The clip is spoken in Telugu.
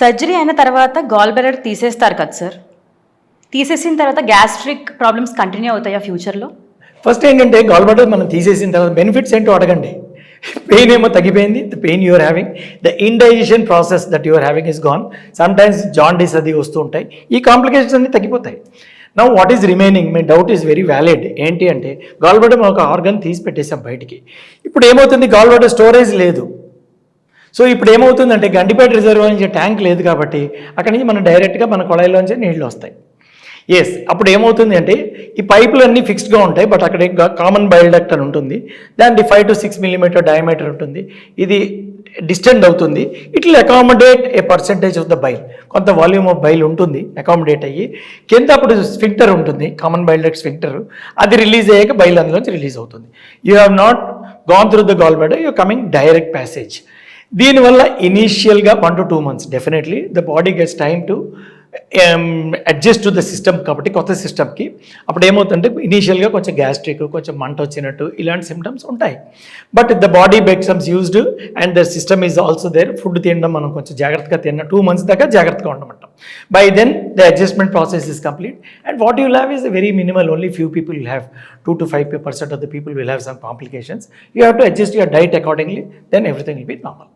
సర్జరీ అయిన తర్వాత గాల్ బెలర్ తీసేస్తారు కదా సార్? తీసేసిన తర్వాత గ్యాస్ట్రిక్ ప్రాబ్లమ్స్ కంటిన్యూ అవుతాయా ఫ్యూచర్లో ఫస్ట్ ఏంటంటే గాల్ బ్లాడర్ మనం తీసేసిన తర్వాత బెనిఫిట్స్ ఏంటో అడగండి. పెయిన్ ఏమో తగ్గిపోయింది. The pain you're having the indigestion process that you're having is gone sometimes jaundice అది వస్తూ ఉంటాయి. ఈ కాంప్లికేషన్స్ అన్ని తగ్గిపోతాయి. నా what is remaining my doubt is very valid ఏంటి అంటే గాల్ మనం ఒక ఆర్గన్ తీసి పెట్టేసాం బయటికి. ఇప్పుడు ఏమవుతుంది? గాల్ స్టోరేజ్ లేదు. సో ఇప్పుడు ఏమవుతుందంటే గండిపేట రిజర్వ్ నుంచి ట్యాంక్ లేదు కాబట్టి అక్కడి నుంచి మనం డైరెక్ట్గా మన కొళాయిలోంచి నీళ్ళు వస్తాయి. ఎస్ అప్పుడు ఏమవుతుంది అంటే ఈ పైపులు అన్నీ ఫిక్స్డ్గా ఉంటాయి బట్ అక్కడ కామన్ బయోడక్ట్ అని ఉంటుంది దానికి five to six millimetre diameter ఉంటుంది. ఇది డిస్టెండ్ అవుతుంది. It will accommodate a percentage of the bile కొంత వాల్యూమ్ ఆఫ్ బైల్ ఉంటుంది అకామిడేట్ అయ్యి. కింద అప్పుడు స్ఫింక్టర్ ఉంటుంది కామన్ బైల్డక్ట్ స్ఫింక్టర్ అది రిలీజ్ అయ్యాక బైల్ అందులోంచి రిలీజ్ అవుతుంది. You have not gone through the gallbladder you coming direct passage దీనివల్ల ఇనీషియల్గా one to two months definitely the body gets time to adjust to the system కాబట్టి కొత్త సిస్టమ్కి అప్పుడు ఏమవుతుందంటే ఇనీషియల్గా కొంచెం గ్యాస్ట్రిక్ కొంచెం మంట వచ్చినట్టు ఇలాంటి సిమ్టమ్స్ ఉంటాయి. But the body becomes used and the system is also there food తినడం మనం కొంచెం జాగ్రత్తగా తిన్న టూ మంత్స్ దాకా జాగ్రత్తగా ఉండమంటాం. By then the adjustment process is complete and what you have is very minimal only few people will have two to five percent of the people will have some complications you have to adjust your diet accordingly then everything will be normal